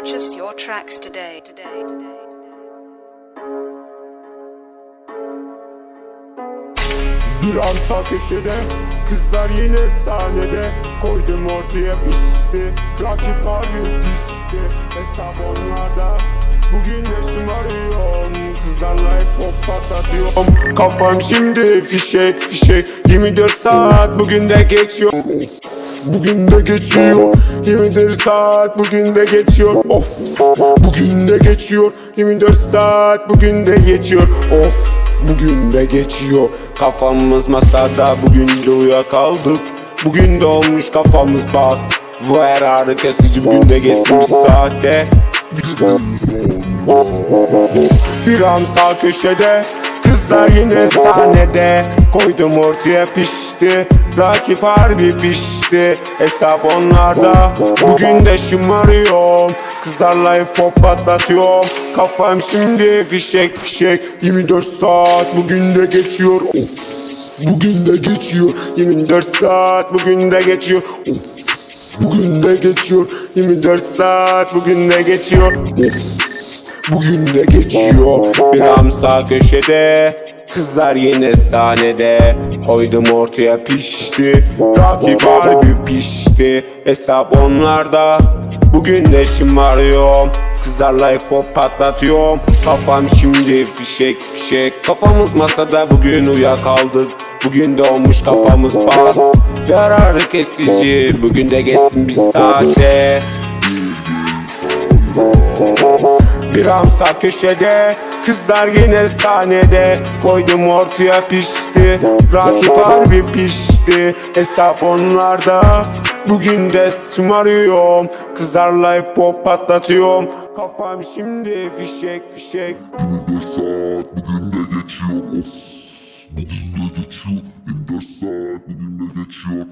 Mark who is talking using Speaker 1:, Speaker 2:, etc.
Speaker 1: Purchase your tracks today. Today.
Speaker 2: Bir arsa köşede Kızlar yine sahnede. Koydum ortaya pişti Rakip harbi pişti. Hesap onlarda Bugün yaşım arıyorum Kızlarla hep pop patlatıyorum. Kafam şimdi fişek fişek. 24 saat bugün de geçiyor Bugün de geçiyor. 24 saat bugün de geçiyor. Of. Bugün de geçiyor. 24 saat bugün de geçiyor. Of. Bugün de geçiyor. Kafamız masada. Bugün de uyuyakaldık. Bugün de olmuş kafamız bas. Bu her ağrı kesici bugün de geçmiş saatte. Bir an sağ köşede Kızlar yine sahnede. Koydum ortaya pişti. Rakip harbi pişti. Hesap onlarda. Bugün de şımarıyorum. Kızlarla hip hop patlatıyorum. Kafam şimdi fişek fişek. 24 saat bugün de geçiyor. Bugün de geçiyor. 24 saat bugün de geçiyor. Bugün de geçiyor. 24 saat bugün de geçiyor. Bugün de geçiyor. Bir am sağ köşede Kızlar yine sahnede. Koydum ortaya pişti. Rakip harbi pişti. Hesap onlarda. Bugün de şımarıyorum. Kızlarla hip hop patlatıyorum. Kafam şimdi fişek fişek. Kafamız masada bugün uyuyakaldık. Bugün de olmuş kafamız bas. Yararı kesici Bugün de geçsin bir saate bir köşede Kızlar yine sahnede. Koydum ortaya pişti Rakip harbi pişti. Hesap onlarda Bugün de şımarıyorum Kızlarla hip hop patlatıyorum. Kafam şimdi fişek fişek.
Speaker 3: 24 saat bugün de geçiyor. Of Bugün de geçiyor. 24 saat bugün de geçiyor